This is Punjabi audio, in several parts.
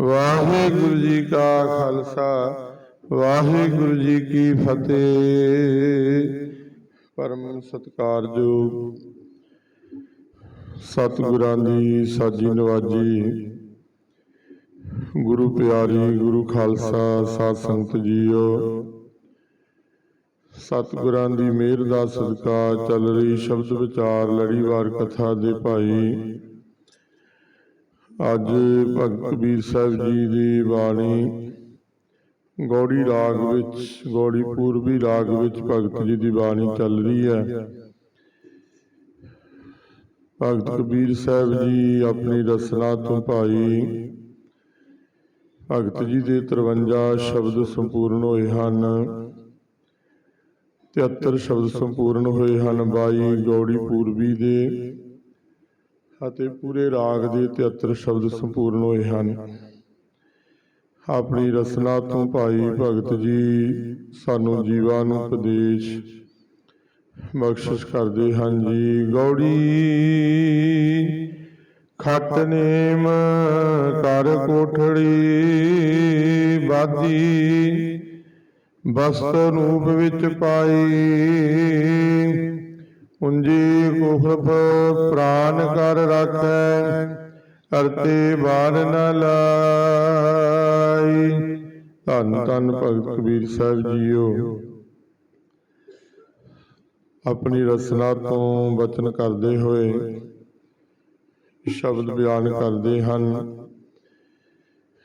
ਵਾਹਿਗੁਰੂ ਜੀ ਕਾ ਖਾਲਸਾ, ਵਾਹਿਗੁਰੂ ਜੀ ਕੀ ਫਤਿਹ। ਪਰਮ ਸਤਿਕਾਰਯੋਗ ਸਤਿਗੁਰਾਂ ਦੀ ਸਾਜੀ ਨਵਾਜੀ, ਗੁਰੂ ਪਿਆਰੀ, ਗੁਰੂ ਖਾਲਸਾ, ਸਾਧ ਸੰਗਤ ਜੀਓ। ਸਤਿਗੁਰਾਂ ਦੀ ਮਿਹਰ ਦਾ ਸਦਕਾ ਚੱਲ ਰਹੀ ਸ਼ਬਦ ਵਿਚਾਰ ਲੜੀਵਾਰ ਕਥਾ ਦੇ ਭਾਈ ਅੱਜ ਭਗਤ ਕਬੀਰ ਸਾਹਿਬ ਜੀ ਦੀ ਬਾਣੀ ਗੌੜੀ ਰਾਗ ਵਿੱਚ, ਗੌੜੀ ਪੂਰਬੀ ਰਾਗ ਵਿੱਚ ਭਗਤ ਜੀ ਦੀ ਬਾਣੀ ਚੱਲ ਰਹੀ ਹੈ। ਭਗਤ ਕਬੀਰ ਸਾਹਿਬ ਜੀ ਆਪਣੀ ਰਸਨਾ ਤੋਂ ਭਾਈ ਭਗਤ ਜੀ ਦੇ 53 ਸ਼ਬਦ ਸੰਪੂਰਨ ਹੋਏ ਹਨ। 73 ਸ਼ਬਦ ਸੰਪੂਰਨ ਹੋਏ ਹਨ 22 ਗੌੜੀ ਪੂਰਬੀ ਦੇ। ਅਤੇ ਪੂਰੇ ਰਾਗ ਦੇ 73 ਸ਼ਬਦ ਸੰਪੂਰਨ ਹੋਏ ਹਨ। ਆਪਣੀ ਰਸਨਾ ਤੋਂ ਭਾਈ ਭਗਤ ਜੀ, ਸਾਨੂੰ ਜੀਵਾਂ ਨੂੰ ਉਪਦੇਸ਼। ਬਖਸ਼ਿਸ਼ ਕਰਦੇ ਹਨ ਜੀ, ਗੌੜੀ। ਖਤ ਨੇਮ ਕਰ ਕੋਠੜੀ ਬਾਦੀ। ਬਸਤ ਰੂਪ ਵਿੱਚ ਪਾਈ। ਉਂਜੀ ਕੁਹਬ ਪ੍ਰਾਨ ਕਰ ਰੱਖੈ ਕਰਤੇ ਬਾਰ ਨ ਲਾਈ। ਧੰਨ ਧੰਨ ਭਗਤ ਕਬੀਰ ਸਾਹਿਬ ਜੀਓ। ਆਪਣੀ ਰਸਨਾ ਤੋਂ ਬਚਨ ਕਰਦੇ ਹੋਏ ਸ਼ਬਦ ਬਿਆਨ ਕਰਦੇ ਹਨ।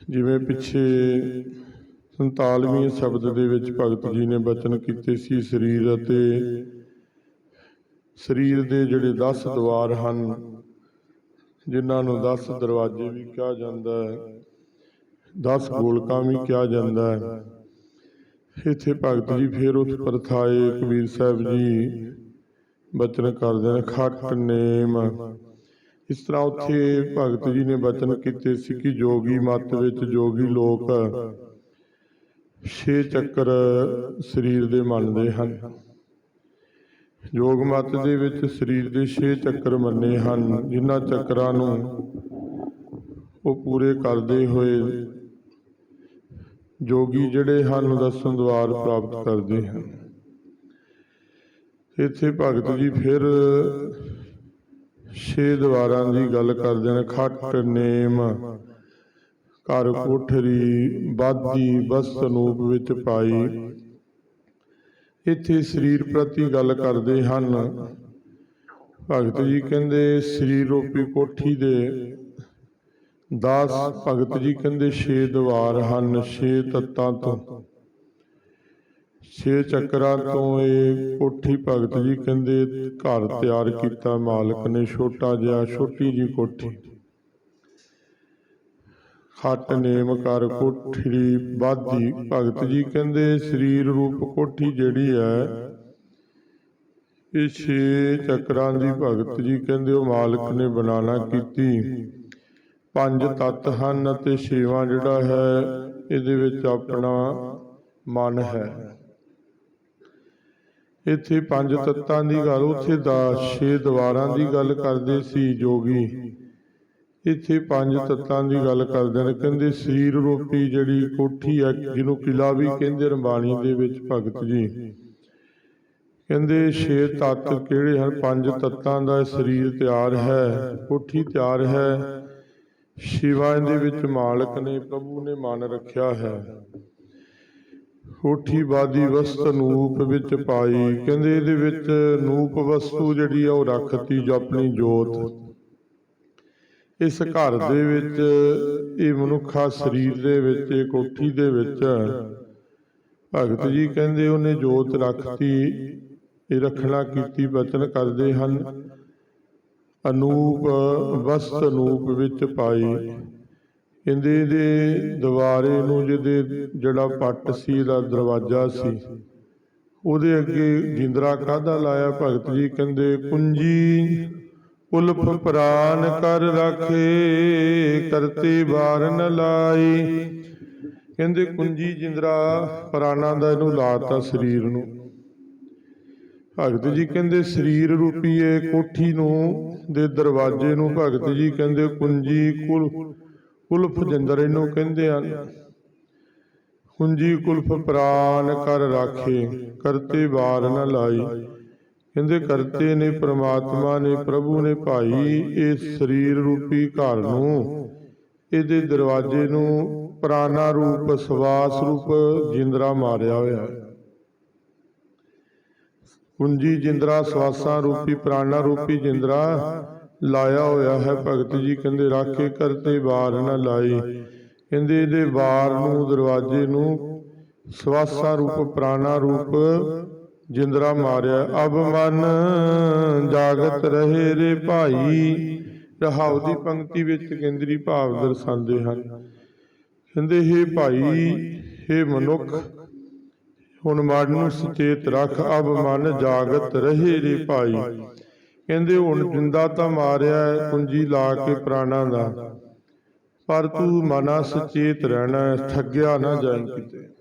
ਜਿਵੇਂ ਪਿੱਛੇ 47ਵੇਂ ਸ਼ਬਦ ਦੇ ਵਿੱਚ ਭਗਤ ਜੀ ਨੇ ਬਚਨ ਕੀਤੇ ਸੀ, ਸਰੀਰ ਅਤੇ ਸਰੀਰ ਦੇ ਜਿਹੜੇ 10 ਦਵਾਰ ਹਨ, ਜਿਨ੍ਹਾਂ ਨੂੰ 10 ਦਰਵਾਜ਼ੇ ਵੀ ਕਿਹਾ ਜਾਂਦਾ ਹੈ 10 ਗੋਲਕਾਂ ਵੀ ਕਿਹਾ ਜਾਂਦਾ ਹੈ। ਇੱਥੇ ਭਗਤ ਜੀ ਫੇਰ ਉਸ ਪਰਥਾਏ ਕਬੀਰ ਸਾਹਿਬ ਜੀ ਬਚਨ ਕਰਦੇ ਨੇ, ਖੱਟ ਨੇਮ। ਇਸ ਤਰ੍ਹਾਂ ਉੱਥੇ ਭਗਤ ਜੀ ਨੇ ਬਚਨ ਕੀਤੇ ਸੀ ਕਿ ਜੋਗੀ ਮਤ ਵਿੱਚ ਜੋਗੀ ਲੋਕ ਛੇ ਚੱਕਰ ਸਰੀਰ ਦੇ ਮੰਨਦੇ ਹਨ। ਯੋਗ ਮਤ ਦੇ ਵਿੱਚ ਸਰੀਰ ਦੇ ਛੇ ਚੱਕਰ ਮੰਨੇ ਹਨ, ਜਿਨ੍ਹਾਂ ਚੱਕਰਾਂ ਨੂੰ ਉਹ ਪੂਰੇ ਕਰਦੇ ਹੋਏ ਜੋਗੀ ਜਿਹੜੇ ਹਨ ਦਸਮ ਦਵਾਰ ਪ੍ਰਾਪਤ ਕਰਦੇ ਹਨ। ਇੱਥੇ ਭਗਤ ਜੀ ਫਿਰ ਛੇ ਦਵਾਰਾਂ ਦੀ ਗੱਲ ਕਰਦੇ ਨੇ, ਖੱਟ, ਨੇਮ, ਘਰ ਕੋਠਰੀ, ਬਾਦੀ ਬਸਤ ਨੂਪ ਵਿੱਚ ਪਾਈ। ਇੱਥੇ ਸਰੀਰ ਪ੍ਰਤੀ ਗੱਲ ਕਰਦੇ ਹਨ। ਭਗਤ ਜੀ ਕਹਿੰਦੇ, ਸਰੀਰ ਰੂਪੀ ਕੋਠੀ ਦੇ 10 ਭਗਤ ਜੀ ਕਹਿੰਦੇ 6 ਦੀਵਾਰ ਹਨ 6 ਤੱਤਾਂ ਤੋਂ। 6 ਚੱਕਰਾਂ ਤੋਂ ਇਹ ਕੋਠੀ ਭਗਤ ਜੀ ਕਹਿੰਦੇ, ਘਰ ਤਿਆਰ ਕੀਤਾ ਮਾਲਕ ਨੇ, ਛੋਟਾ ਜਿਹਾ, ਛੋਟੀ ਜੀ ਕੋਠੀ। ਖੱਟ ਨੇਮ ਕਰ ਕੋਠੜੀ ਬਾਦੀ ਭਗਤ ਜੀ ਕਹਿੰਦੇ, ਸਰੀਰ ਰੂਪ ਕੋਠੀ ਜਿਹੜੀ ਹੈ, ਇਹ ਛੇ ਚੱਕਰਾਂ ਦੀ ਭਗਤ ਜੀ ਕਹਿੰਦੇ, ਉਹ ਮਾਲਕ ਨੇ ਬਣਾਣਾ ਕੀਤੀ। ਪੰਜ ਤੱਤ ਹਨ ਅਤੇ ਛੇਵਾਂ ਜਿਹੜਾ ਹੈ, ਇਹਦੇ ਵਿੱਚ ਆਪਣਾ ਮਨ ਹੈ। ਇੱਥੇ ਪੰਜ ਤੱਤਾਂ ਦੀ ਗੱਲ, ਉੱਥੇ ਦਾ ਛੇ ਦੀਵਾਰਾਂ ਦੀ ਗੱਲ ਕਰਦੇ ਸੀ ਜੋਗੀ। ਇੱਥੇ ਪੰਜ ਤੱਤਾਂ ਦੀ ਗੱਲ ਕਰਦੇ ਨੇ। ਕਹਿੰਦੇ ਸਰੀਰ ਰੂਪੀ ਜਿਹੜੀ ਕੋਠੀ ਹੈ ਜਿਹਨੂੰ ਕਿਲਾ ਵੀ ਕਹਿੰਦੇ ਰੰਬਾਣੀ ਦੇ ਵਿੱਚ, ਭਗਤ ਜੀ। ਕਹਿੰਦੇ, ਛੇ ਤੱਤ ਕਿਹੜੇ ਹਨ? ਪੰਜ ਤੱਤਾਂ ਦਾ ਸਰੀਰ ਤਿਆਰ ਹੈ, ਕੋਠੀ ਤਿਆਰ ਹੈ। ਸ਼ਿਵਾ ਦੇ ਵਿੱਚ ਮਾਲਕ ਨੇ, ਪ੍ਰਭੂ ਨੇ ਮਨ ਰੱਖਿਆ ਹੈ। ਕੋਠੀ ਬਾਦੀ ਵਸਤ ਨੂਪ ਵਿੱਚ ਪਾਈ। ਕਹਿੰਦੇ, ਇਹਦੇ ਵਿੱਚ ਨੂਪ ਵਸਤੂ ਜਿਹੜੀ ਆ, ਉਹ ਰੱਖਤੀ ਜੋ ਆਪਣੀ ਜੋਤ। ਇਸ ਘਰ ਦੇ ਵਿੱਚ ਇਹ ਮਨੁੱਖਾ ਸਰੀਰ ਦੇ ਵਿੱਚ, ਇਹ ਕੋਠੀ ਦੇ ਵਿੱਚ ਭਗਤ ਜੀ ਕਹਿੰਦੇ ਉਹਨੇ ਜੋਤ ਰੱਖਤੀ, ਇਹ ਰੱਖਣਾ ਕੀਤੀ, ਬਚਨ ਕਰਦੇ ਹਨ। ਅਨੂਪ ਵਸਤ ਅਨੂਪ ਵਿੱਚ ਪਾਈ। ਕਹਿੰਦੇ ਦੇ ਦੁਆਰੇ ਨੂੰ ਜਿਹਦੇ ਜਿਹੜਾ ਪੱਟ ਸੀ ਦਾ ਦਰਵਾਜ਼ਾ ਸੀ, ਉਹਦੇ ਅੱਗੇ ਜਿੰਦਰਾ ਕਾਹਦਾ ਲਾਇਆ? ਭਗਤ ਜੀ ਕਹਿੰਦੇ, ਕੁੰਜੀ ਉਲਫ ਪ੍ਰਾਨ ਕਰ ਰਾਖੇ ਕਰਤੇ ਬਾਰ ਨ ਲਾਈ। ਕਹਿੰਦੇ, ਕੁੰਜੀ ਜਿੰਦਰਾ, ਪ੍ਰਾਨਾਂ ਦਾ ਇਹਨੂੰ ਲਾਤਾ ਸਰੀਰ ਨੂੰ। ਭਗਤ ਜੀ ਕਹਿੰਦੇ, ਸਰੀਰ ਰੂਪੀ ਕੋਠੀ ਨੂੰ, ਦੇ ਦਰਵਾਜ਼ੇ ਨੂੰ। ਭਗਤ ਜੀ ਕਹਿੰਦੇ, ਕੁੰਜੀ ਕੁਲ, ਕੁਲਫ ਜਿੰਦਰ ਇਹਨੂੰ ਕਹਿੰਦੇ ਹਨ। ਕੁੰਜੀ ਕੁਲਫ ਪ੍ਰਾਨ ਕਰ ਰਾਖੇ, ਕਰਤੇ ਬਾਰ ਨ ਲਾਈ। ਕਹਿੰਦੇ ਕਰਤੇ ਨੇ ਪ੍ਰਮਾਤਮਾ ਨੇ ਪ੍ਰਭੂ ਨੇ ਭਾਈ ਇਸ ਸਰੀਰ ਰੂਪੀ ਘਰ ਨੂੰ ਇਹਦੇ ਦਰਵਾਜ਼ੇ ਨੂੰ ਪ੍ਰਾਨਾ ਰੂਪ ਸਵਾਸ ਰੂਪ ਜਿੰਦਰਾ ਮਾਰਿਆ ਹੋਇਆ। ਹੈ ਕੁੰਜੀ ਜਿੰਦਰਾ ਸਵਾਸਾਂ ਰੂਪੀ ਪ੍ਰਾਣਾ ਰੂਪੀ ਜਿੰਦਰਾ ਲਾਇਆ ਹੋਇਆ ਹੈ ਭਗਤ ਜੀ ਕਹਿੰਦੇ ਰਾਖੇ ਕਰਤੇ ਬਾਰ ਨਾ ਲਾਈ। ਕਹਿੰਦੇ ਇਹਦੇ ਬਾਰ ਨੂੰ ਦਰਵਾਜ਼ੇ ਨੂੰ ਸਵਾਸਾਂ ਰੂਪ ਪ੍ਰਾਣਾ ਰੂਪ ਜਿੰਦਰਾ ਮਾਰਿਆ, ਅਬ ਮਨ ਜਾਗਤ ਰਹੇ ਰੇ ਭਾਈ। ਰਹਾਉ ਦੀ ਪੰਕਤੀ ਵਿੱਚ ਕੇਂਦਰੀ ਭਾਵ ਦਰਸਾਉਂਦੇ ਹਨ। ਕਹਿੰਦੇ ਇਹ ਭਾਈ ਇਹ ਮਨੁੱਖ, ਹੁਣ ਮਨ ਨੂੰ ਸੁਚੇਤ ਰੱਖ, ਅਬ ਮਨ ਜਾਗਤ ਰਹੇ ਰੇ ਭਾਈ। ਕਹਿੰਦੇ, ਹੁਣ ਜਿੰਦਾ ਤਾਂ ਮਾਰਿਆ, ਕੁੰਜੀ ਲਾ ਕੇ ਪ੍ਰਾਣਾ ਦਾ। ਪਰ ਤੂੰ ਮਨਾ ਸਚੇਤ ਰਹਿਣਾ, ਠੱਗਿਆ ਨਾ ਜਾਈ ਕਿਤੇ।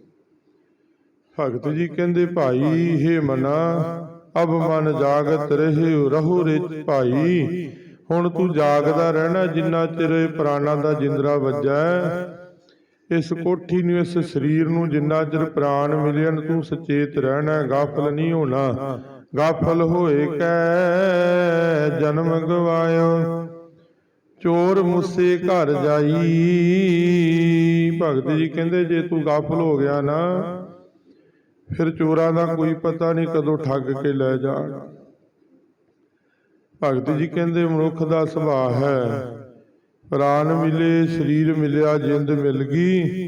ਭਗਤ ਜੀ ਕਹਿੰਦੇ, ਭਾਈ, ਹੇ ਮਨਾ, ਅਬ ਮਨ ਜਾਗਤ ਰਹੇ, ਰਹੋ ਰੇ ਭਾਈ। ਹੁਣ ਤੂੰ ਜਾਗਦਾ ਰਹਿਣਾ, ਜਿੰਨਾ ਚਿਰ ਪ੍ਰਾਣਾ ਦਾ ਜਿੰਦਰਾ ਵੱਜਾ ਇਸ ਕੋਠੀ ਨੂੰ, ਇਸ ਸਰੀਰ ਨੂੰ ਜਿੰਨਾ ਚਿਰ ਪ੍ਰਾਣ ਮਿਲਣ ਤੂੰ ਸੁਚੇਤ ਰਹਿਣਾ, ਗਾਫਲ ਨਹੀਂ ਹੋਣਾ। ਗਾਫਲ ਹੋਏ ਕੈ ਜਨਮ ਗਵਾਇਓ ਚੋਰ ਮੁੱਸੇ ਘਰ ਜਾਈ। ਭਗਤ ਜੀ ਕਹਿੰਦੇ, ਜੇ ਤੂੰ ਗਾਫਲ ਹੋ ਗਿਆ ਨਾ ਫਿਰ ਚੋਰਾਂ ਦਾ ਕੋਈ ਪਤਾ ਨਹੀਂ ਕਦੋਂ ਠੱਗ ਕੇ ਲੈ ਜਾਣ। ਭਗਤ ਜੀ ਕਹਿੰਦੇ, ਮਨੁੱਖ ਦਾ ਸੁਭਾਅ ਹੈ। ਪ੍ਰਾਨ ਮਿਲੇ, ਸਰੀਰ ਮਿਲਿਆ, ਜਿੰਦ ਮਿਲ ਗਈ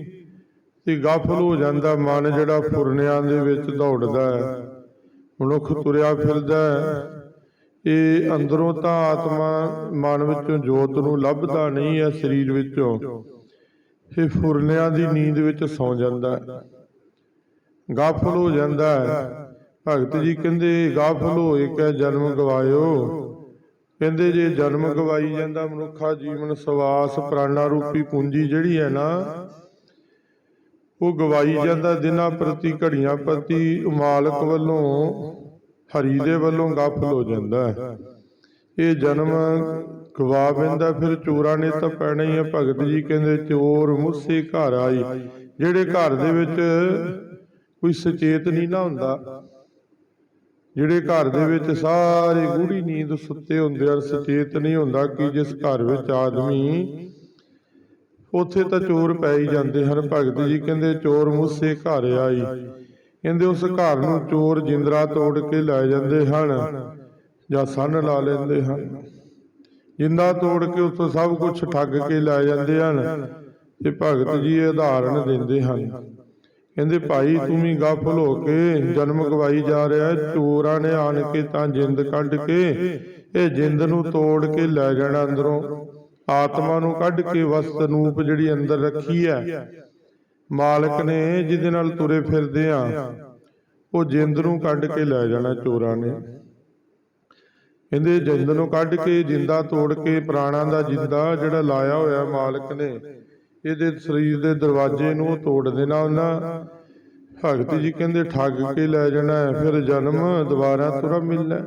ਤੇ ਗਾਫਲ ਹੋ ਜਾਂਦਾ, ਮਨ ਜਿਹੜਾ ਫੁਰਨਿਆਂ ਦੇ ਵਿੱਚ ਦੌੜਦਾ ਹੈ। ਮਨੁੱਖ ਤੁਰਿਆ ਫਿਰਦਾ ਇਹ ਅੰਦਰੋਂ ਤਾਂ ਆਤਮਾ ਮਨ ਵਿੱਚੋਂ ਜੋਤ ਨੂੰ ਲੱਭਦਾ ਨਹੀਂ ਹੈ, ਸਰੀਰ ਵਿੱਚੋਂ। ਇਹ ਫੁਰਨਿਆਂ ਦੀ ਨੀਂਦ ਵਿੱਚ ਸੌ ਜਾਂਦਾ ਹੈ। ਗਾਫਲ ਹੋ ਜਾਂਦਾ ਹੈ। ਭਗਤ ਜੀ ਕਹਿੰਦੇ, ਗਾਫਲ ਹੋਏ ਕੈ ਜਨਮ ਗਵਾਇਓ। ਕਹਿੰਦੇ, ਜੇ ਜਨਮ ਗਵਾਈ ਜਾਂਦਾ, ਮਨੁੱਖਾ ਜੀਵਨ ਸਵਾਸ ਪ੍ਰਾਣਾ ਰੂਪੀ ਪੂੰਜੀ ਜਿਹੜੀ ਹੈ ਨਾ, ਉਹ ਗਵਾਈ ਜਾਂਦਾ ਦਿਨਾਂ ਪ੍ਰਤੀ, ਘੜੀਆਂ ਪ੍ਰਤੀ, ਮਾਲਕ ਵੱਲੋਂ, ਹਰੀ ਦੇ ਵੱਲੋਂ ਗਾਫਲ ਹੋ ਜਾਂਦਾ ਹੈ। ਇਹ ਜਨਮ ਗਵਾ ਪੈਂਦਾ, ਫਿਰ ਚੋਰਾਂ ਨੇ ਤਾਂ ਪੈਣਾ ਹੀ ਹੈ। ਭਗਤ ਜੀ ਕਹਿੰਦੇ, ਚੋਰ ਮੁੱਸੇ ਘਰ ਆਈ। ਜਿਹੜੇ ਘਰ ਦੇ ਵਿੱਚ ਕੋਈ ਸੁਚੇਤ ਨਹੀਂ ਨਾ ਹੁੰਦਾ। ਜਿਹੜੇ ਘਰ ਦੇ ਵਿੱਚ ਸਾਰੇ ਗੂੜੀ ਨੀਂਦ ਸੁੱਤੇ ਹੁੰਦੇ ਆ, ਸੁਚੇਤ ਨਹੀਂ ਹੁੰਦਾ ਕਿ ਜਿਸ ਘਰ ਵਿੱਚ ਆਦਮੀ ਉੱਥੇ ਤਾਂ ਚੋਰ ਪੈ ਹੀ ਜਾਂਦੇ ਹਨ। ਭਗਤ ਜੀ ਕਹਿੰਦੇ, ਚੋਰ ਮੁੱਸੇ ਘਰ ਆਈ। ਕਹਿੰਦੇ, ਉਸ ਘਰ ਨੂੰ ਚੋਰ ਜਿੰਦਰਾ ਤੋੜ ਕੇ ਲੈ ਜਾਂਦੇ ਹਨ ਜਾਂ ਸੰਨ ਲਾ ਲੈਂਦੇ ਹਨ। ਜਿੰਦਾ ਤੋੜ ਕੇ ਉੱਥੋਂ ਸਭ ਕੁਝ ਠੱਗ ਕੇ ਲੈ ਜਾਂਦੇ ਹਨ ਤੇ ਭਗਤ ਜੀ ਇਹ ਉਦਾਹਰਣ ਦਿੰਦੇ ਹਨ। ਕਹਿੰਦੇ ਭਾਈ ਤੂੰ ਵੀ ਗਾਫਲ ਹੋ ਕੇ ਜਨਮ ਗਵਾਈ ਜਾ ਰਿਹਾ। ਚੋਰਾਂ ਨੇ ਆਣ ਕੇ ਤਾਂ ਜਿੰਦ ਕੱਢ ਕੇ ਇਹ ਜਿੰਦ ਨੂੰ ਤੋੜ ਕੇ ਲੈ ਜਾਣਾ ਅੰਦਰੋਂ। ਆਤਮਾ ਨੂੰ ਕੱਢ ਕੇ ਵਸਤ ਨੂਪ ਜਿਹੜੀ ਅੰਦਰ ਰੱਖੀ ਹੈ। ਮਾਲਕ ਨੇ ਜਿਹਦੇ ਨਾਲ ਤੁਰੇ ਫਿਰਦੇ ਆ ਉਹ ਜਿੰਦ ਨੂੰ ਕੱਢ ਕੇ ਲੈ ਜਾਣਾ ਚੋਰਾਂ ਨੇ। ਕਹਿੰਦੇ ਜਿੰਦ ਨੂੰ ਕੱਢ ਕੇ ਜਿੰਦਾ ਤੋੜ ਕੇ ਪ੍ਰਾਣਾਂ ਦਾ ਜਿੰਦਾ ਜਿਹੜਾ ਲਾਇਆ ਹੋਇਆ ਮਾਲਕ ਨੇ। ਇਹਦੇ ਸਰੀਰ ਦੇ ਦਰਵਾਜ਼ੇ ਨੂੰ ਉਹ ਤੋੜ ਦੇਣਾ ਉਹਨਾਂ। ਭਗਤ ਜੀ ਕਹਿੰਦੇ, ਠੱਗ ਕੇ ਲੈ ਜਾਣਾ ਫਿਰ ਜਨਮ ਦੁਬਾਰਾ ਤੁਰਾ ਮਿਲਣਾ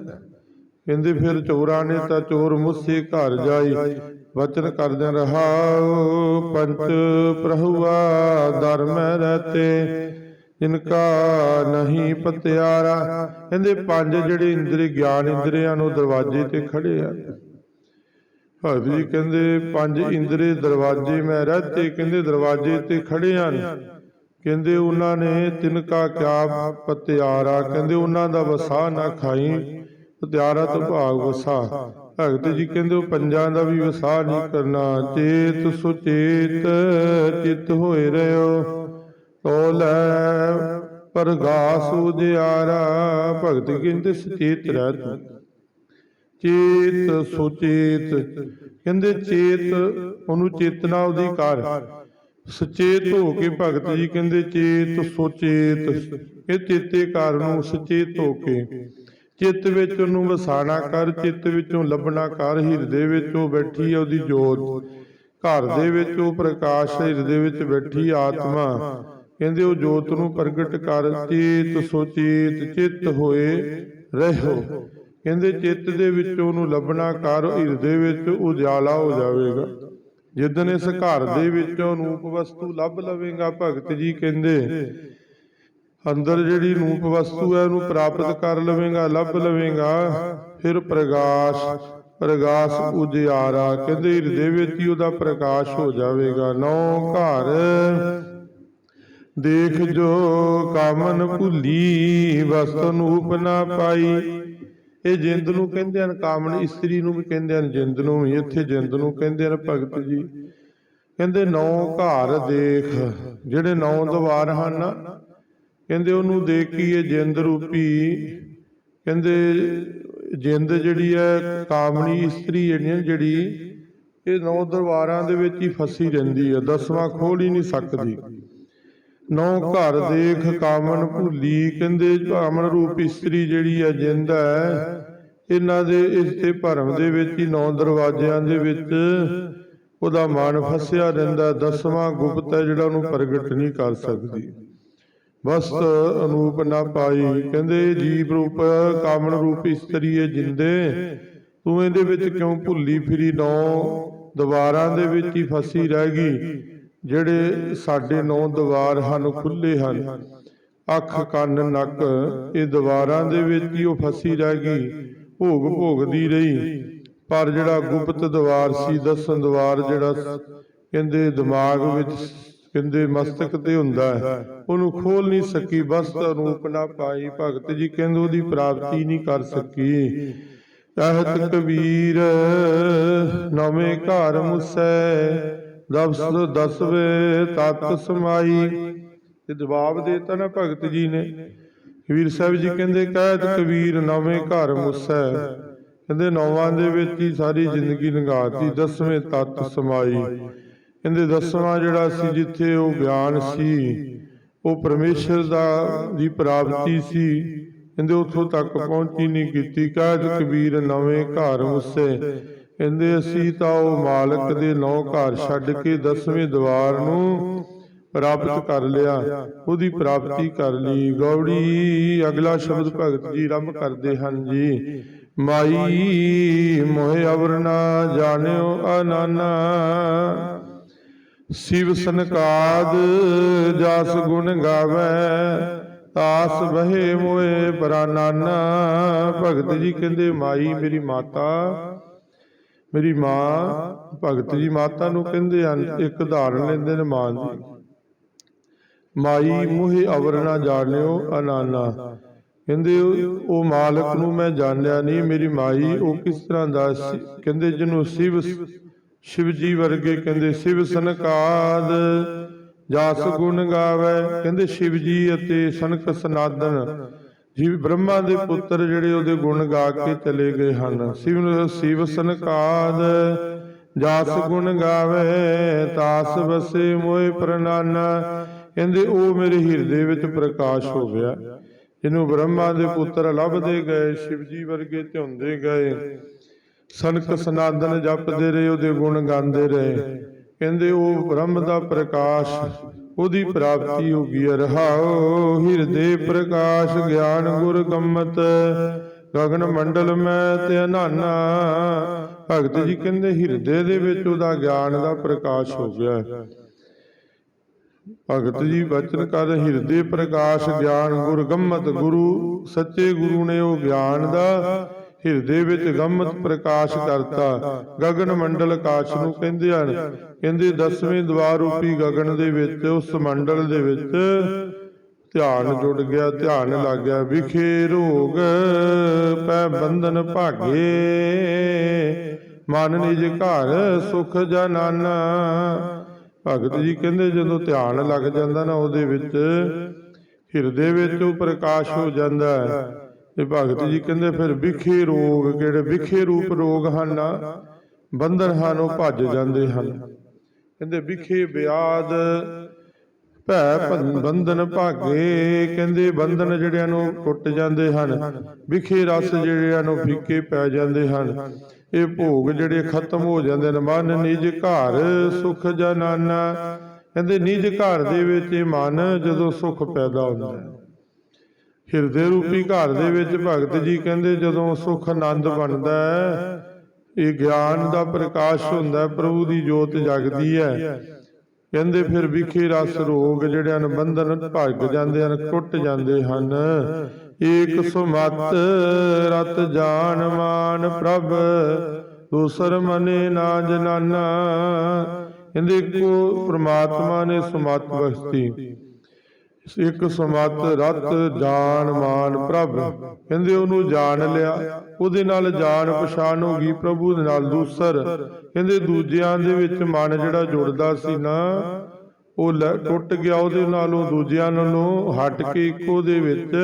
ਕਹਿੰਦੇ, ਫਿਰ ਚੋਰਾਂ ਨੇ ਤਾਂ ਚੋਰ ਮੁੱਸੇ ਘਰ ਜਾਈ। ਵਚਨ ਕਰਦਿਆਂ ਰਹਾਉ ਪੰਚ ਪ੍ਰਹੁਆ ਧਰਮ ਰਹਤੇ, ਇਨਕਾ ਨਹੀਂ ਪਤਿਆਰਾ। ਕਹਿੰਦੇ, ਪੰਜ ਜਿਹੜੇ ਇੰਦਰੀ, ਗਿਆਨ ਇੰਦਰੀਆਂ ਨੂੰ ਦਰਵਾਜ਼ੇ ਤੇ ਖੜੇ ਆ। ਭਗਤ ਜੀ ਕਹਿੰਦੇ, ਪੰਜ ਇੰਦਰੀ ਦਰਵਾਜ਼ੇ ਮੈਂ ਰਹਤੇ, ਕਹਿੰਦੇ ਦਰਵਾਜ਼ੇ ਤੇ ਖੜੇ ਹਨ। ਕਹਿੰਦੇ ਉਹਨਾਂ ਨੇ ਤਿਨਕਾ ਕਿਆ ਪਤਿਆਰਾ, ਕਹਿੰਦੇ ਉਹਨਾਂ ਦਾ ਵਸਾ ਨਾ ਖਾਈ, ਪਤਿਆਰਾ ਤੋਂ ਭਾਗ ਵਸਾ। ਭਗਤ ਜੀ ਕਹਿੰਦੇ ਉਹ ਪੰਜਾਂ ਦਾ ਵੀ ਵਸਾ ਨਹੀਂ ਕਰਨਾ, ਚੇਤ ਸੁਚੇਤ ਚਿਤ ਹੋਏ ਰਿਓ ਤੋ ਲੈ ਪਰਗਾਸ ਉਜਿਆਰਾ ਭਗਤ ਕਹਿੰਦੇ ਸੁਚੇਤ ਰਹਿ ਤੂੰ। ਚੇਤ ਸੁਚੇਤ। ਕਹਿੰਦੇ ਚੇਤ ਉਹਨੂੰ ਚੇਤਨਾ ਉਹਦੀ ਕਰ ਸੁਚੇਤ ਹੋ ਕੇ ਭਗਤ ਜੀ ਕਹਿੰਦੇ ਚੇਤ ਸੁਚੇਤ। ਇਹ ਚੇਤੇ ਕਰ ਨੂੰ ਸੁਚੇਤ ਹੋ ਕੇ। ਚਿੱਤ ਵਿੱਚ ਉਹਨੂੰ ਵਸਾਣਾ ਕਰ, ਚਿੱਤ ਵਿੱਚੋਂ ਲੱਭਣਾ ਕਰ, ਹਿਰਦੇ ਵਿੱਚ ਉਹ ਬੈਠੀ ਹੈ ਉਹਦੀ ਜੋਤ। ਘਰ ਦੇ ਵਿੱਚ ਉਹ ਪ੍ਰਕਾਸ਼, ਹਿਰਦੇ ਵਿੱਚ ਬੈਠੀ ਆਤਮਾ। ਕਹਿੰਦੇ ਉਹ ਜੋਤ ਨੂੰ ਪ੍ਰਗਟ ਕਰ, ਚੇਤ ਸੁਚੇਤ, ਚਿੱਤ ਹੋਏ ਰਹੋ ਕਹਿੰਦੇ ਚਿੱਤ ਦੇ ਵਿੱਚ ਉਹਨੂੰ ਲੱਭਣਾ ਕਰ, ਹਿਰਦੇ ਵਿੱਚ ਉਜਾਲਾ ਹੋ ਜਾਵੇਗਾ। ਜਿੱਦਨ ਇਸ ਘਰ ਦੇ ਵਿੱਚ ਰੂਪ ਵਸਤੂ ਲੱਭ ਲਵੇਂਗਾ, ਭਗਤ ਜੀ ਕਹਿੰਦੇ, ਅੰਦਰ ਜਿਹੜੀ ਰੂਪ ਵਸਤੂ ਹੈ ਉਹਨੂੰ ਪ੍ਰਾਪਤ ਕਰ ਲਵੇਂਗਾ, ਲੱਭ ਲਵੇਂਗਾ, ਫਿਰ ਪ੍ਰਗਾਸ਼ ਪ੍ਰਗਾਸ਼ ਉਜਿਆਰਾ ਕਹਿੰਦੇ ਹਿਰਦੇ ਵਿੱਚ ਹੀ ਉਹਦਾ ਪ੍ਰਕਾਸ਼ ਹੋ ਜਾਵੇਗਾ। ਨੌ ਘਰ ਦੇਖ ਜੋ ਕਾਮਨ ਭੁੱਲੀ, ਵਸਤ ਨੂਪ ਨਾ ਪਾਈ ਇਹ ਜਿੰਦ ਨੂੰ ਕਹਿੰਦੇ ਹਨ ਕਾਮਨ ਇਸਤਰੀ ਨੂੰ ਵੀ ਕਹਿੰਦੇ ਹਨ, ਜਿੰਦ ਨੂੰ ਵੀ, ਇੱਥੇ ਜਿੰਦ ਨੂੰ ਕਹਿੰਦੇ ਹਨ ਭਗਤ ਜੀ। ਕਹਿੰਦੇ ਨੌ ਘਰ ਦੇਖ, ਜਿਹੜੇ ਨੌ ਦਵਾਰ ਹਨ, ਕਹਿੰਦੇ ਉਹਨੂੰ ਦੇਖ ਕੇ ਇਹ ਜਿੰਦ ਰੂਪੀ। ਕਹਿੰਦੇ ਜਿੰਦ ਜਿਹੜੀ ਹੈ, ਕਾਮਣੀ ਇਸਤਰੀ ਜਿਹੜੀ ਜਿਹੜੀ ਇਹ ਨੌ ਦਰਬਾਰਾਂ ਦੇ ਵਿੱਚ ਹੀ ਫਸੀ ਰਹਿੰਦੀ ਹੈ, ਦਸਵਾਂ ਖੋਲ ਹੀ ਨਹੀਂ ਸਕਦੀ। ਨੌ ਘਰ ਦੇਖ ਕਾਮਨ ਭੁੱਲੀ ਕਹਿੰਦੇ ਕਾਮਨ ਰੂਪ ਇਸਤਰੀ ਜਿਹੜੀ ਹੈ ਜਿੰਦ ਹੈ। ਇਹਨਾਂ ਦੇ ਇਸ ਤੇ ਭਰਮ ਦੇ ਵਿੱਚ ਹੀ ਨੌ ਦਰਵਾਜ਼ਿਆਂ ਦੇ ਵਿੱਚ ਉਹਦਾ ਮਨ ਫਸਿਆ ਰਹਿੰਦਾ ਦਸਵਾਂ ਗੁਪਤ ਹੈ ਜਿਹੜਾ ਉਹਨੂੰ ਪ੍ਰਗਟ ਨਹੀਂ ਕਰ ਸਕਦੀ। ਵਸਤ ਅਨੂਪ ਨਾ ਪਾਈ ਕਹਿੰਦੇ ਜੀਵ ਰੂਪ ਕਾਮਨ ਰੂਪ ਇਸਤਰੀ ਹੈ ਜਿੰਦੇ। ਤੂੰ ਇਹਦੇ ਵਿੱਚ ਕਿਉਂ ਭੁੱਲੀ ਫਿਰੀ? ਨੌ ਦੀਵਾਰਾਂ ਦੇ ਵਿੱਚ ਹੀ ਫਸੀ ਰਹਿ ਗਈ। ਜਿਹੜੇ ਸਾਡੇ ਨੌ ਦੀਵਾਰ ਹਨ ਖੁੱਲੇ ਹਨ। ਅੱਖ ਕੰਨ ਨੱਕ ਇਹ ਦੀਵਾਰਾਂ ਦੇ ਵਿੱਚ ਹੀ ਉਹ ਫਸੀ ਰਹਿ ਗਈ ਭੋਗ ਭੋਗਦੀ ਰਹੀ। ਪਰ ਜਿਹੜਾ ਗੁਪਤ ਦੀਵਾਰ ਸੀ ਦਸਨ ਦੀਵਾਰ ਜਿਹੜਾ ਕਹਿੰਦੇ ਦਿਮਾਗ ਵਿੱਚ ਕਹਿੰਦੇ ਮਸਤਕ ਤੇ ਹੁੰਦਾ ਹੈ ਉਹਨੂੰ ਖੋਲ ਨਹੀਂ ਸਕੀ ਬਸ ਰੂਪ ਨਾ ਪਾਈ। ਭਗਤ ਜੀ ਕਹਿੰਦੇ ਉਹਦੀ ਪ੍ਰਾਪਤੀ ਨਹੀਂ ਕਰ ਸਕੀ। ਕਹਿਤ ਕਬੀਰ ਨਵੇਂ ਘਰ ਮੁਸੈ ਦਸ ਦਸਵੇ ਤਤ ਸਮਾਈ। ਤੇ ਜਵਾਬ ਦੇਤਾ ਨਾ ਭਗਤ ਜੀ ਨੇ। ਕਬੀਰ ਸਾਹਿਬ ਜੀ ਕਹਿੰਦੇ, ਕਹਿਤ ਕਬੀਰ ਨਵੇਂ ਘਰ ਮੁਸੈ। ਕਹਿੰਦੇ, ਨੌਵਾਂ ਦੇ ਵਿੱਚ ਹੀ ਸਾਰੀ ਜ਼ਿੰਦਗੀ ਲੰਘਾਤੀ, ਦਸਵੇਂ ਤਤ ਸਮਾਈ। ਕਹਿੰਦੇ, ਦਸਵਾਂ ਜਿਹੜਾ ਸੀ ਜਿੱਥੇ ਉਹ ਗਿਆਨ ਸੀ, ਉਹ ਪਰਮੇਸ਼ਰ ਦਾ ਦੀ ਪ੍ਰਾਪਤੀ ਸੀ। ਕਹਿੰਦੇ, ਉੱਥੋਂ ਤੱਕ ਪਹੁੰਚੀ ਨਹੀਂ ਕੀਤੀ। ਕਾਜ ਕਬੀਰ ਨਵੇਂ ਘਰ ਉਸੇ ਕਹਿੰਦੇ ਅਸੀਂ ਤਾਂ ਉਹ ਮਾਲਕ ਦੇ ਨੌ ਘਰ ਛੱਡ ਕੇ ਦਸਵੇਂ ਦਵਾਰ ਨੂੰ ਪ੍ਰਾਪਤ ਕਰ ਲਿਆ। ਉਹਦੀ ਪ੍ਰਾਪਤੀ ਕਰ ਲਈ। ਗੌੜੀ ਅਗਲਾ ਸ਼ਬਦ ਭਗਤ ਜੀ ਆਰੰਭ ਕਰਦੇ ਹਨ ਜੀ। ਮਾਈ ਮੋਹਿ ਅਵਰਨਾ ਜਾਣਿਓ ਅਨਾਨਾ। ਸਿਵ ਸਨਕਾਦ ਜਸ ਗੁਣ ਗਾਵੇ। ਤਾਸ ਬਹਿ ਮੋਏ ਪ੍ਰਾਨਾਨਾ। ਭਗਤ ਜੀ ਕਹਿੰਦੇ ਮਾਈ ਮੇਰੀ ਮਾਤਾ ਮੇਰੀ ਮਾਂ ਭਗਤ ਜੀ ਮਾਤਾ ਨੂੰ ਕਹਿੰਦੇ ਹਨ ਇੱਕ ਉਦਾਹਰਨ ਲੈਂਦੇ ਨੇ ਮਾਂ ਜੀ। ਮਾਈ ਮੋਹਿ ਅਵਰ ਨਾ ਜਾਣਿਓ ਅਨਾਨਾ। ਕਹਿੰਦੇ ਉਹ ਮਾਲਕ ਨੂੰ ਮੈਂ ਜਾਣਿਆ ਨਹੀਂ ਮੇਰੀ ਮਾਈ ਉਹ ਕਿਸ ਤਰ੍ਹਾਂ ਦਾ ਕਹਿੰਦੇ ਜਿਹਨੂੰ ਸਿਵ ਸ਼ਿਵ ਜੀ ਵਰਗੇ ਕਹਿੰਦੇ ਸਿਵ ਸਨਕਾਦ ਜਸ ਗੁਣ ਗਾਵੇ ਕਹਿੰਦੇ ਸ਼ਿਵ ਜੀ ਅਤੇ ਸਨਕ ਸਨਾਦਨ ਜੀ ਬ੍ਰਹਮਾ ਦੇ ਪੁੱਤਰ ਜਿਹੜੇ ਉਹਦੇ ਗੁਣ ਗਾ ਕੇ ਚਲੇ ਗਏ ਹਨ। ਸਿਵ ਸਿਵ ਸਨਕਾਦ ਜਸ ਗੁਣ ਗਾਵੇ ਤਾਸ ਬਸੇ ਮੋਏ ਪ੍ਰਨਾਨਾ ਕਹਿੰਦੇ ਉਹ ਮੇਰੇ ਹਿਰਦੇ ਵਿੱਚ ਪ੍ਰਕਾਸ਼ ਹੋ ਗਿਆ। ਇਹਨੂੰ ਬ੍ਰਹਮਾ ਦੇ ਪੁੱਤਰ ਲੱਭਦੇ ਗਏ ਸ਼ਿਵ ਜੀ ਵਰਗੇ ਧਿਆਉਂਦੇ ਗਏ। ਸਨਕ ਸਨਾਦਨ ਜਪਦੇ ਰਹੇ ਉਹਦੇ ਗੁਣ ਗਾਉਂਦੇ ਰਹੇ। ਕਹਿੰਦੇ ਉਹ ਬ੍ਰਹਮ ਦਾ ਪ੍ਰਕਾਸ਼ ਉਹਦੀ ਪ੍ਰਾਪਤੀ ਹੋ ਗਈ ਹੈ। ਰਹਾਉ ਹਿਰਦੇ ਪ੍ਰਕਾਸ਼ ਗਿਆਨ ਗੁਰ ਗੰਮਤ। ਗਗਨ ਮੰਡਲ ਮੈਂ ਤੇ ਅਨਾਨਾ। ਭਗਤ ਜੀ ਕਹਿੰਦੇ ਹਿਰਦੇ ਦੇ ਵਿੱਚ ਉਹਦਾ ਗਿਆਨ ਦਾ ਪ੍ਰਕਾਸ਼ ਹੋ ਗਿਆ। ਭਗਤ ਜੀ ਬਚਨ ਕਰ ਹਿਰਦੇ ਪ੍ਰਕਾਸ਼ ਗਿਆਨ ਗੁਰ ਗੰਮਤ। ਗੁਰੂ ਸੱਚੇ ਗੁਰੂ ਨੇ ਉਹ ਗਿਆਨ ਦਾ ਹਿਰਦੇ ਵਿੱਚ ਗੰਮਤ ਪ੍ਰਕਾਸ਼ ਕਰਤਾ ਗਗਨ ਮੰਡਲ ਆਕਾਸ਼ ਨੂੰ ਕਹਿੰਦੇ ਹਨ। ਕਹਿੰਦੇ ਦਸਵੇਂ ਦਵਾਰ ਰੂਪੀ ਗਗਨ ਦੇ ਵਿੱਚ ਉਸ ਮੰਡਲ ਦੇ ਵਿੱਚ ਧਿਆਨ ਜੁੜ ਗਿਆ ਧਿਆਨ ਲੱਗ ਗਿਆ ਵਿਖੇ ਰੋਗ ਪੈ ਬੰਧਨ ਭਾਗੇ। ਮਨ ਨਿਜ ਘਰ ਸੁਖ ਜਨਾਨਾ। ਭਗਤ ਜੀ ਕਹਿੰਦੇ ਜਦੋਂ ਧਿਆਨ ਲੱਗ ਜਾਂਦਾ ਨਾ ਉਹਦੇ ਵਿੱਚ ਹਿਰਦੇ ਵਿੱਚ ਉਹ ਪ੍ਰਕਾਸ਼ ਹੋ ਜਾਂਦਾ। ਹੈ ਤੇ ਭਗਤ ਜੀ ਕਹਿੰਦੇ ਫਿਰ ਵਿਖੇ ਰੋਗ ਕਿਹੜੇ ਵਿਖੇ ਰੂਪ ਰੋਗ ਹਨ ਬੰਧਨ ਹਨ ਉਹ ਭੱਜ ਜਾਂਦੇ ਹਨ। ਕਹਿੰਦੇ ਵਿਖੇ ਬਿਆਦ ਭੈ ਬੰਧਨ ਭਾਗੇ ਕਹਿੰਦੇ ਬੰਧਨ ਜਿਹੜਿਆਂ ਨੂੰ ਟੁੱਟ ਜਾਂਦੇ ਹਨ ਵਿਖੇ ਰਸ ਜਿਹੜਿਆਂ ਨੂੰ ਫਿੱਕੇ ਪੈ ਜਾਂਦੇ ਹਨ। ਇਹ ਭੋਗ ਜਿਹੜੇ ਖਤਮ ਹੋ ਜਾਂਦੇ ਨੇ ਮਨ ਨਿਜ ਘਰ ਸੁਖ ਜਨਾਨਾ। ਕਹਿੰਦੇ ਨਿਜ ਘਰ ਦੇ ਵਿੱਚ ਇਹ ਮਨ ਜਦੋਂ ਸੁਖ ਪੈਦਾ ਹੁੰਦਾ ਹੈ। ਹਿਰਦੇ ਰੂਪੀ ਘਰ ਦੇ ਵਿੱਚ ਭਗਤ ਜੀ ਕਹਿੰਦੇ ਜਦੋਂ ਸੁਖ ਆਨੰਦ ਬਣਦਾ ਹੈ ਇਹ ਗਿਆਨ ਦਾ ਪ੍ਰਕਾਸ਼ ਹੁੰਦਾ ਪ੍ਰਭੂ ਦੀ ਜੋਤ ਜਗਦੀ ਹੈ। ਕਹਿੰਦੇ ਫਿਰ ਵਿਖੇ ਰਸ ਰੋਗ ਜਿਹੜਿਆਂ ਨੂੰ ਬੰਧਨ ਭੱਗ ਜਾਂਦੇ ਹਨ ਟੁੱਟ ਜਾਂਦੇ ਹਨ। ਏਕ ਸੁਮਤ ਰਤ ਜਾਨ ਮਾਨ ਪ੍ਰਭ ਦੂਸਰ ਮਨੇ ਨਾ ਜਨਾਨਾ। ਕਹਿੰਦੇ ਇੱਕੋ ਪ੍ਰਮਾਤਮਾ ਨੇ ਸੁਮਤ ਬਖਸ਼ਤੀ। ਇੱਕ ਸਮਤ ਰਤ ਜਾਣ ਮਾਨ ਪ੍ਰਭ। ਕਹਿੰਦੇ ਉਹਨੂੰ ਜਾਣ ਲਿਆ। ਉਹਦੇ ਨਾਲ ਜਾਣ ਪਛਾਣ ਹੋ ਗਈ। ਪ੍ਰਭੂ ਦੇ ਨਾਲ ਦੂਸਰ। ਕਹਿੰਦੇ ਦੂਜਿਆਂ ਦੇ ਵਿੱਚ ਮਨ ਜਿਹੜਾ ਜੁੜਦਾ ਸੀ ਨਾ, ਉਹ ਟੁੱਟ ਗਿਆ ਉਹਦੇ ਨਾਲ ਉਹ ਦੂਜਿਆਂ ਨਾਲੋਂ। ਹਟ ਕੇ ਇੱਕੋ ਦੇ ਵਿੱਚ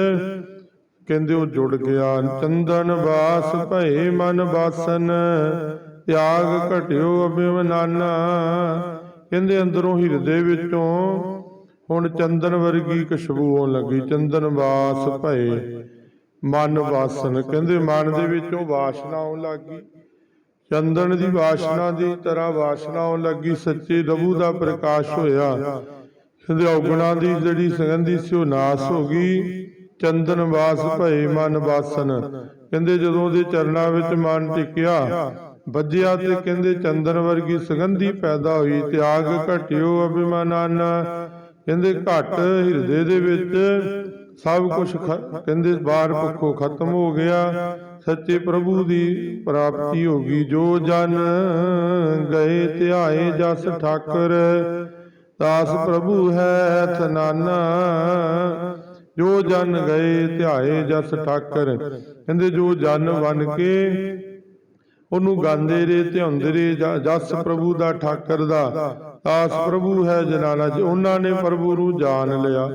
ਕਹਿੰਦੇ ਉਹ ਜੁੜ ਗਿਆ। ਚੰਦਨ ਬਾਸ ਭਏ ਮਨ ਬਾਸਨ, ਤਿਆਗ ਘਟਿਓ ਅਭਿਮਨਾਨਾ ਕਹਿੰਦੇ ਅੰਦਰੋਂ ਹਿਰਦੇ ਵਿੱਚੋਂ ਹੁਣ ਚੰਦਨ ਵਰਗੀ ਖੁਸ਼ਬੂ ਆਉਣ ਲੱਗੀ। ਚੰਦਨ ਵਾਸ ਭਏ। ਮਨ ਵਾਸਨ। ਕਹਿੰਦੇ ਮਨ ਦੇ ਵਿੱਚੋਂ ਵਾਸ਼ਨਾ ਆਉਣ ਲੱਗੀ। ਚੰਦਨ ਦੀ ਵਾਸ਼ਨਾ ਦੀ ਤਰ੍ਹਾਂ ਵਾਸ਼ਨਾ ਆਉਣ ਲੱਗੀ। ਸੱਚੇ ਪ੍ਰਭੂ ਦਾ ਪ੍ਰਕਾਸ਼ ਹੋਇਆ। ਕਹਿੰਦੇ ਔਗਣਾ ਦੀ ਜਿਹੜੀ ਸੁਗੰਧੀ ਸੀ ਉਹ ਨਾਸ ਹੋ ਗਈ। ਚੰਦਨ ਵਾਸ ਭਏ, ਮਨ ਵਾਸਨ। ਕਹਿੰਦੇ ਜਦੋਂ ਦੇ ਚਰਨਾਂ ਵਿੱਚ ਮਨ ਟਿਕਿਆ, ਵੱਜਿਆ ਤੇ ਕਹਿੰਦੇ ਚੰਦਨ ਵਰਗੀ ਸੁਗੰਧੀ ਪੈਦਾ ਹੋਈ। ਤਿਆਗ ਘਟਿਓ ਅਭਿਮਾਨਾਨ ਕਹਿੰਦੇ ਘਟ ਹਿਰਦੇ ਦੇ ਵਿੱਚ ਸਭ ਕੁਝ ਕਹਿੰਦੇ ਬਾਹਰ ਪੱਖੋਂ ਖਤਮ ਹੋ ਗਿਆ। ਸੱਚੇ ਪ੍ਰਭੂ ਦੀ ਪ੍ਰਾਪਤੀ ਹੋ ਗਈ। ਜੋ ਜਨ ਗਏ ਧਿਆਏ ਜਸ ਠਾਕਰ, ਦਾਸ ਪ੍ਰਭੂ ਹੈ ਥਨਾਨਾ ਜੋ ਜਨ ਗਏ ਧਿਆਏ ਜਸ ਠਾਕਰ, ਕਹਿੰਦੇ ਜੋ ਜਨ ਬਣ ਕੇ ਉਹਨੂੰ ਗਾਉਂਦੇ ਰੇ ਧਿਆਉਂਦੇ ਰੇ ਜਸ ਪ੍ਰਭੂ ਦਾ ਠਾਕਰ ਦਾ। ਦਾਸ ਪ੍ਰਭੂ ਹੈ ਜਨਾਨਾ ਜੀ। ਉਹਨਾਂ ਨੇ ਪ੍ਰਭੂ ਨੂੰ ਜਾਣ ਲਿਆ।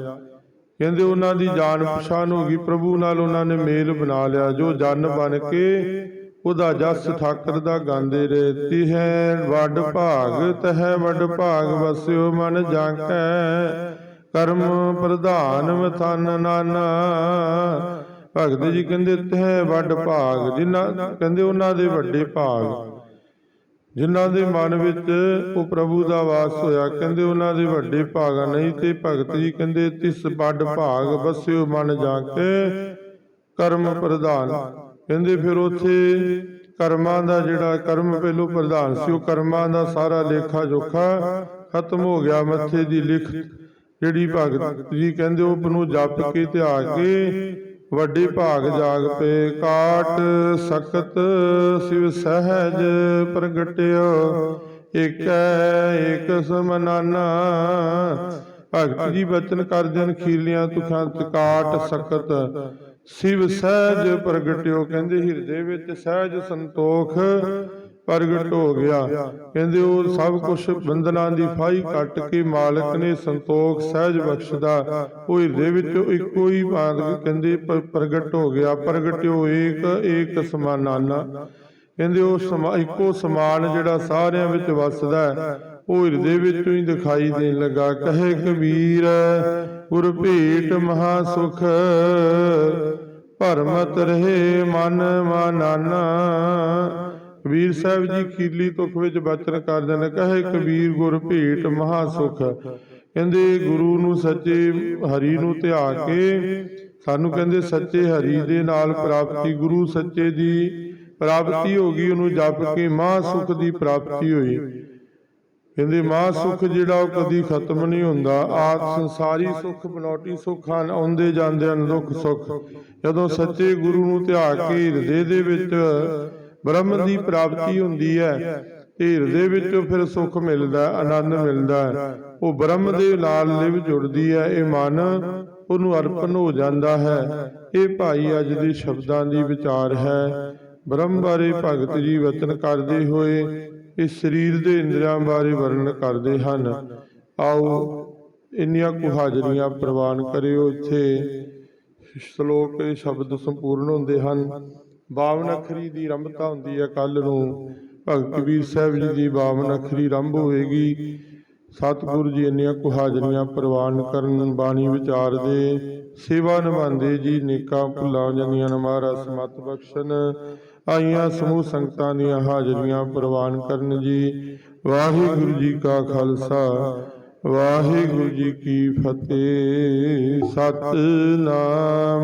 ਕਹਿੰਦੇ ਉਹਨਾਂ ਦੀ ਜਾਣ ਪਛਾਣ ਹੋ ਗਈ ਪ੍ਰਭੂ ਨਾਲ ਉਹਨਾਂ ਨੇ ਮੇਲ ਬਣਾ ਲਿਆ। ਜੋ ਜਨ ਬਨ ਕੇ ਉਹਦਾ ਜਸ ਠਾਕਰ ਦਾ ਗਾਉਂਦੇ ਰੇ ਤਿਹੈ ਵੱਡ ਭਾਗ, ਤਹੈ ਵੱਡ ਭਾਗ, ਵਸਿਓ ਮਨ ਜਾਂਕੈ। ਕਰਮ ਪ੍ਰਧਾਨ ਮਥਨ ਨਾਨਾ। ਭਗਤ ਜੀ ਕਹਿੰਦੇ ਤਹਿ ਵੱਡ ਭਾਗ। ਜਿਨ੍ਹਾਂ ਕਹਿੰਦੇ ਉਹਨਾਂ ਦੇ ਵੱਡੇ ਭਾਗ। ਜਿਨ੍ਹਾਂ ਦੇ ਮਨ ਵਿੱਚ ਉਹ ਪ੍ਰਭੂ ਦਾ ਵਾਸ ਹੋਇਆ, ਕਹਿੰਦੇ ਉਹਨਾਂ ਦੇ ਵੱਡੇ ਭਾਗ ਨਹੀਂ ਤੇ ਭਗਤ ਜੀ ਕਹਿੰਦੇ ਤਿਸ ਵੱਡ ਭਾਗ ਵਸਿਓ ਮਨ ਜਾ ਕੇ ਕਰਮ ਪ੍ਰਧਾਨ। ਕਹਿੰਦੇ ਫਿਰ ਉਥੇ ਕਰਮਾਂ ਦਾ ਜਿਹੜਾ ਕਰਮ ਪਹਿਲੋ ਪ੍ਰਧਾਨ ਸੀ, ਉਹ ਕਰਮਾਂ ਦਾ ਸਾਰਾ ਲੇਖਾ ਜੋਖਾ ਖਤਮ ਹੋ ਗਿਆ ਮੱਥੇ ਦੀ ਲਿਖ ਜਿਹੜੀ ਭਗਤ ਜੀ ਕਹਿੰਦੇ ਉਹ ਨੂੰ ਜਪ ਕੇ ਤੇ ਆ ਕੇ ਵੱਡੇ ਭਾਗ ਜਾਗ ਪਏ ਕਾਟ ਸਖਤ ਸਿਵ ਸਹਿਜ ਪ੍ਰਗਟਿਓ ਏਕੈ ਏਕ ਸਮਨਾਨਾ। ਭਗਤ ਜੀ ਬਚਨ ਕਰਦਿਆਂ ਖੀਲੀਆਂ ਤੁਖਾਂ ਕਾਟ ਸਖਤ ਸਿਵ ਸਹਿਜ ਪ੍ਰਗਟਿਓ। ਕਹਿੰਦੇ ਹਿਰਦੇ ਵਿੱਚ ਸਹਿਜ ਸੰਤੋਖ। ਪ੍ਰਗਟ ਹੋ ਗਿਆ। ਕਹਿੰਦੇ ਉਹ ਸਭ ਕੁਝ ਬੰਧਨਾਂ ਦੀ ਫਾਈ ਕੱਟ ਕੇ ਮਾਲਕ ਨੇ ਸੰਤੋਖ ਸਹਿਜ ਬਖਸ਼ਦਾ। ਉਹ ਹਿਰਦੇ ਵਿੱਚੋਂ ਇੱਕੋ ਹੀ ਬਾਤ ਕਹਿੰਦੇ ਪ੍ਰਗਟ ਹੋ ਗਿਆ। ਪ੍ਰਗਟਿਓ ਏਕ ਏਕ ਸਮਾਨਾਨਾ। ਕਹਿੰਦੇ ਉਹ ਇੱਕੋ ਸਮਾਨ ਜਿਹੜਾ ਸਾਰਿਆਂ ਵਿੱਚ ਵਸਦਾ ਉਹ ਹਿਰਦੇ ਵਿੱਚੋਂ ਹੀ ਦਿਖਾਈ ਦੇਣ ਲੱਗਾ। ਕਹੇ ਕਬੀਰ, ਗੁਰ ਭੇਟ ਮਹਾ ਸੁਖ, ਭਰਮਤ ਰਹੇ ਮਨ ਮਾਨਾਨਾ। ਕਬੀਰ ਸਾਹਿਬ ਜੀ ਖੀਲੀ ਤੁਖ ਵਿੱਚ ਬਚਨ ਕਰਦੇ ਨੇ ਕਹੇ ਕਬੀਰ ਗੁਰ ਭੇਟ ਮਹਾ ਸੁਖ। ਕਹਿੰਦੇ ਗੁਰੂ ਨੂੰ ਸੱਚੇ ਹਰੀ ਨੂੰ ਧਿਆ ਕੇ, ਸਾਨੂੰ ਕਹਿੰਦੇ ਸੱਚੇ ਹਰੀ ਦੇ ਨਾਲ ਪ੍ਰਾਪਤੀ, ਗੁਰੂ ਸੱਚੇ ਦੀ ਪ੍ਰਾਪਤੀ ਹੋ ਗਈ, ਉਹਨੂੰ ਜਪ ਕੇ ਮਹਾ ਸੁਖ ਦੀ ਪ੍ਰਾਪਤੀ ਹੋਈ। ਕਹਿੰਦੇ ਮਹਾ ਸੁਖ ਜਿਹੜਾ ਉਹ ਕਦੀ ਖਤਮ ਨਹੀਂ ਹੁੰਦਾ, ਆਪ ਸੰਸਾਰੀ ਸੁਖ, ਬਨੌਟੀ ਸੁੱਖ ਹਨ, ਆਉਂਦੇ ਜਾਂਦੇ ਹਨ ਦੁੱਖ ਸੁੱਖ। ਜਦੋਂ ਸੱਚੇ ਗੁਰੂ ਨੂੰ ਧਿਆ ਕੇ ਹਿਰਦੇ ਦੇ ਵਿੱਚ ਬ੍ਰਹਮ ਦੀ ਪ੍ਰਾਪਤੀ ਹੁੰਦੀ ਹੈ। ਤੇ ਹਿਰਦੇ ਵਿੱਚੋਂ ਫਿਰ ਸੁੱਖ ਮਿਲਦਾ ਆਨੰਦ ਮਿਲਦਾ ਉਹ ਬ੍ਰਹਮ ਦੇ ਨਾਲ ਲਿਵ ਜੁੜਦੀ ਹੈ। ਇਹ ਮਨ ਉਹਨੂੰ ਅਰਪਣ ਹੋ ਜਾਂਦਾ ਹੈ। ਇਹ ਭਾਈ ਅੱਜ ਦੇ ਸ਼ਬਦਾਂ ਦੀ ਵਿਚਾਰ ਹੈ। ਬ੍ਰਹਮ ਬਾਰੇ ਭਗਤ ਜੀ ਵਚਨ ਕਰਦੇ ਹੋਏ ਇਸ ਸਰੀਰ ਦੇ ਇੰਦਰੀਆਂ ਬਾਰੇ ਵਰਣਨ ਕਰਦੇ ਹਨ। ਆਓ ਇੰਨੀਆਂ ਕੁ ਹਾਜ਼ਰੀਆਂ ਪ੍ਰਵਾਨ ਕਰਿਓ। ਇੱਥੇ ਸ਼ਲੋਕ ਇਹ ਸ਼ਬਦ ਸੰਪੂਰਨ ਹੁੰਦੇ ਹਨ। ਬਾਵਨ ਅੱਖਰੀ ਦੀ ਰੰਭਤਾ ਹੁੰਦੀ ਹੈ ਕੱਲ ਨੂੰ। ਭਗਤ ਕਬੀਰ ਸਾਹਿਬ ਜੀ ਦੀ ਬਾਵਨ ਅੱਖਰੀ ਰੰਭ ਹੋਵੇਗੀ ਸਤਿਗੁਰੂ ਜੀ ਇੰਨੀਆਂ ਕੁ ਹਾਜ਼ਰੀਆਂ ਪ੍ਰਵਾਨ ਕਰਨ ਬਾਣੀ ਵਿਚਾਰ ਦੇ ਸੇਵਾ ਨਿਭਾਉਂਦੇ ਜੀ, ਨੇਕਾਂ ਭੁੱਲਾਂ ਜਾਂਦੀਆਂ ਨੇ ਮਹਾਰਾਜ ਸਮਤ ਬਖਸ਼ਣ। ਆਈਆਂ ਸਮੂਹ ਸੰਗਤਾਂ ਦੀਆਂ ਹਾਜ਼ਰੀਆਂ ਪ੍ਰਵਾਨ ਕਰਨ ਜੀ। ਵਾਹਿਗੁਰੂ ਜੀ ਕਾ ਖਾਲਸਾ, ਵਾਹਿਗੁਰੂ ਜੀ ਕੀ ਫਤਿਹ। ਸਤਨਾਮ।